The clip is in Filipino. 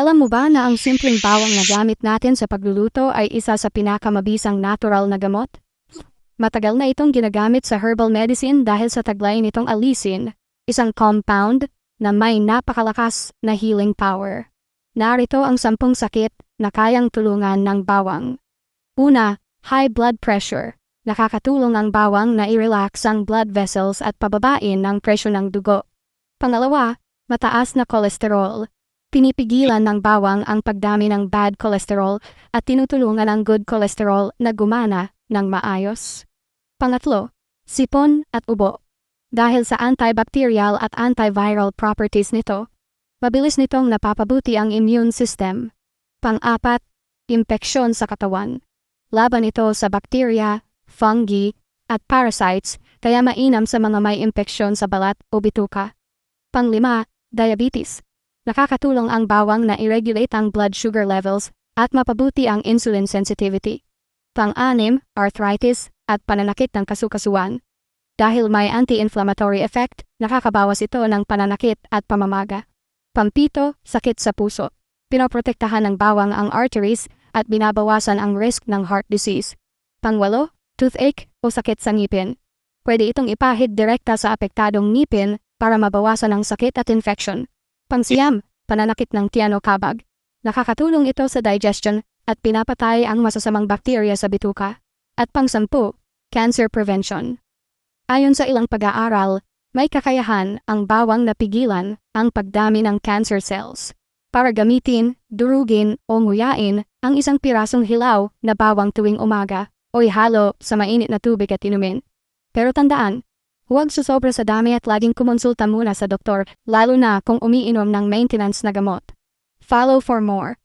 Alam mo ba na ang simpleng bawang na gamit natin sa pagluluto ay isa sa pinakamabisang natural na gamot? Matagal na itong ginagamit sa herbal medicine dahil sa taglay nitong alisin, isang compound na may napakalakas na healing power. Narito ang sampung sakit na kayang tulungan ng bawang. Una, high blood pressure. Nakakatulong ang bawang na i-relax ang blood vessels at pababain ang presyo ng dugo. Pangalawa, mataas na kolesterol. Pinipigilan ng bawang ang pagdami ng bad cholesterol at tinutulungan ang good cholesterol na gumana ng maayos. Pangatlo, sipon at ubo. Dahil sa antibacterial at antiviral properties nito, mabilis nitong napapabuti ang immune system. Pang-apat, impeksyon sa katawan. Laban ito sa bakterya, fungi, at parasites kaya mainam sa mga may impeksyon sa balat o bituka. Panglima, diabetes. Nakakatulong ang bawang na i-regulate ang blood sugar levels at mapabuti ang insulin sensitivity. Pang-anim, arthritis at pananakit ng kasukasuan. Dahil may anti-inflammatory effect, nakakabawas ito ng pananakit at pamamaga. Pampito, sakit sa puso. Pinoprotektahan ng bawang ang arteries at binabawasan ang risk ng heart disease. Pangwalo, toothache o sakit sa ngipin. Pwede itong ipahid direkta sa apektadong ngipin para mabawasan ang sakit at infection. Pangsiyam, pananakit ng tiyan o kabag. Nakakatulong ito sa digestion at pinapatay ang masasamang bakterya sa bituka. At pangsampu, cancer prevention. Ayon sa ilang pag-aaral, may kakayahan ang bawang na pigilan ang pagdami ng cancer cells. Para gamitin, durugin o nguyain ang isang pirasong hilaw na bawang tuwing umaga o ihalo sa mainit na tubig at inumin. Pero tandaan, huwag susobra sa dami at laging kumonsulta muna sa doktor, lalo na kung umiinom ng maintenance na gamot. Follow for more.